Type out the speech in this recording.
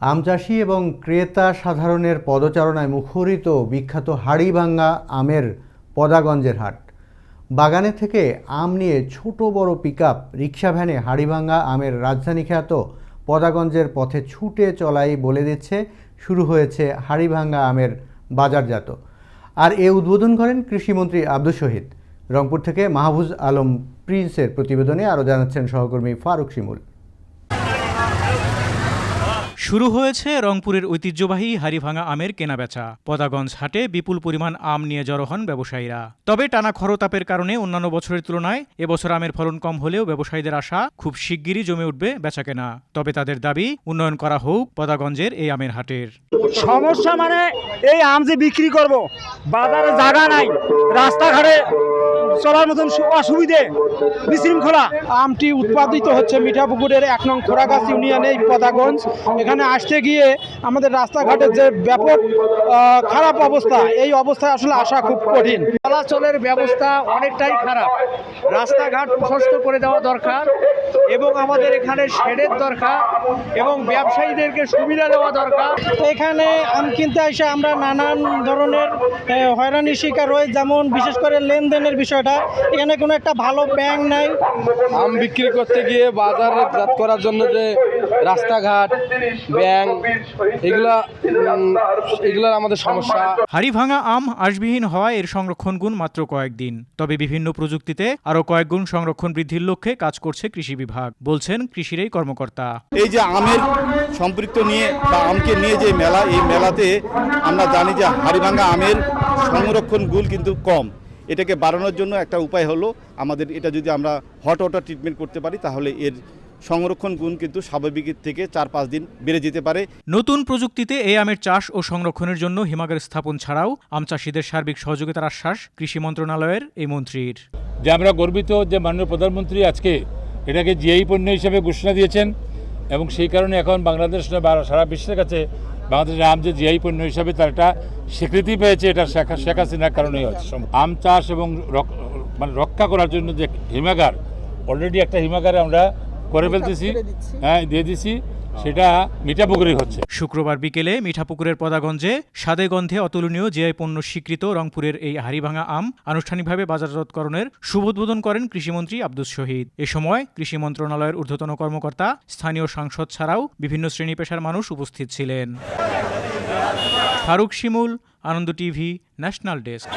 আমচাষি এবং ক্রেতা সাধারণের পদচারণায় মুখরিত বিখ্যাত হাড়িভাঙ্গা আমের পদাগঞ্জের হাট। বাগানে থেকে আম নিয়ে ছোট বড় পিকআপ রিক্সা ভ্যানে হাড়িভাঙ্গা আমের রাজধানী খ্যাত পদাগঞ্জের পথে ছুটে চলাই বলে দিচ্ছে, শুরু হয়েছে হাড়িভাঙ্গা আমের বাজারজাত। আর এ উদ্বোধন করেন কৃষিমন্ত্রী আব্দুল শহীদ। রংপুর থেকে মাহবুজ আলম প্রিন্সের প্রতিবেদনে আরও জানাচ্ছেন সহকর্মী ফারুক শিমুল। শুরু হয়েছে রংপুরের ঐতিহ্যবাহী হাড়িভাঙা আমের কেনাবেচা। পদাগঞ্জ হাটে বিপুল পরিমাণ আম নিয়ে জড়ো হন ব্যবসায়ীরা। তবে টানা খরতাপের কারণে অন্যান্য বছরের তুলনায় এবছর আমের ফলন কম হলেও ব্যবসায়ীদের আশা খুব শিগগিরই জমে উঠবে বেচাকেনা। তবে তাদের দাবি উন্নয়ন করা হোক পদাগঞ্জের এই আমের হাটের। সমস্যা মানে এই আম যে বিক্রি করব বাজারে জায়গা নাই রাস্তাঘাটে চলার মতন সু- অসুবিধে বিশৃঙ্খলা। আমটি উৎপাদিত হচ্ছে মিঠাপুকুরের এক নং খোরাগাছ ইউনিয়নে এই পদাগঞ্জ। এখানে আসতে গিয়ে আমাদের রাস্তাঘাটের যে ব্যাপক খারাপ অবস্থা, এই অবস্থায় আসলে আসা খুব কঠিন। চলাচলের ব্যবস্থা অনেকটাই খারাপ। রাস্তাঘাট প্রশস্ত করে দেওয়া দরকার এবং আমাদের এখানে শেডের দরকার এবং ব্যবসায়ীদেরকে সুবিধা দেওয়া দরকার। এখানে আম কিনতে এসে আমরা নানান ধরনের হয়রানির শিকার হই, যেমন বিশেষ করে লেনদেনের বিষয়টা। এখানে কোনো একটা ভালো ব্যাংক নাই। আম বিক্রি করতে গিয়ে বাজারে করার জন্য যে রাস্তাঘাট ব্যাংক এগুলা এগুলার আমাদের সমস্যা। হাড়িভাঙা আম আঁশবিহীন হওয়ায় এর সংরক্ষণ গুণ মাত্র কয়েকদিন। তবে বিভিন্ন প্রযুক্তিতে আরও কয়েক গুণ সংরক্ষণ বৃদ্ধির লক্ষ্যে কাজ করছে কৃষি বিভাগ বলছেন কৃষির এই কর্মকর্তা। এই যে আমের সম্পৃক্ত নিয়ে বা আমকে নিয়ে যে মেলা এই মেলাতে আমরা জানি যে হাড়িভাঙ্গা আমের সংরক্ষণ গুণ কিন্তু কম। এটাকে বাড়ানোর জন্য একটা উপায় হলো আমাদের এটা যদি আমরা হট ওয়াটার ট্রিটমেন্ট করতে পারি তাহলে এর সংরক্ষণ গুণ কিন্তু স্বাভাবিকের থেকে চার পাঁচ দিন বেড়ে যেতে পারে। নতুন প্রযুক্তিতে এই আমের চাষ ও সংরক্ষণের জন্য হিমাগার স্থাপন ছাড়াও আম চাষিদের সার্বিক সহযোগিতার আশ্বাস কৃষি মন্ত্রণালয়ের এই মন্ত্রীর। যে আমরা গর্বিত যে মাননীয় প্রধানমন্ত্রী আজকে এটাকে জিআই পণ্য হিসেবে ঘোষণা দিয়েছেন এবং সেই কারণে এখন বাংলাদেশ নয়, সারা বিশ্বের কাছে বাংলাদেশের আম যে জিআই পণ্য হিসাবে তার একটা স্বীকৃতি পেয়েছে এটা শেখ শেখ হাসিনার কারণেই হচ্ছে আম চাষ এবং মানে রক্ষা করার জন্য যে হিমাগার অলরেডি একটা হিমাগারে আমরা করে ফেলতেছি। হ্যাঁ দিয়ে দিছি। সেটা মিঠাপুকুরে হচ্ছে। শুক্রবার বিকেলে মিঠাপুকুরের পদাগঞ্জে স্বাদে গন্ধে অতুলনীয় জিআই পণ্য স্বীকৃত রংপুরের এই হাড়িভাঙা আম আনুষ্ঠানিকভাবে বাজারজাতকরণের শুভোদ্বোধন করেন কৃষিমন্ত্রী আব্দুস শহীদ। এ সময় কৃষি মন্ত্রণালয়ের ঊর্ধ্বতন কর্মকর্তা স্থানীয় সাংসদ ছাড়াও বিভিন্ন শ্রেণি পেশার মানুষ উপস্থিত ছিলেন। Faruk Shimul Ananda TV national desk.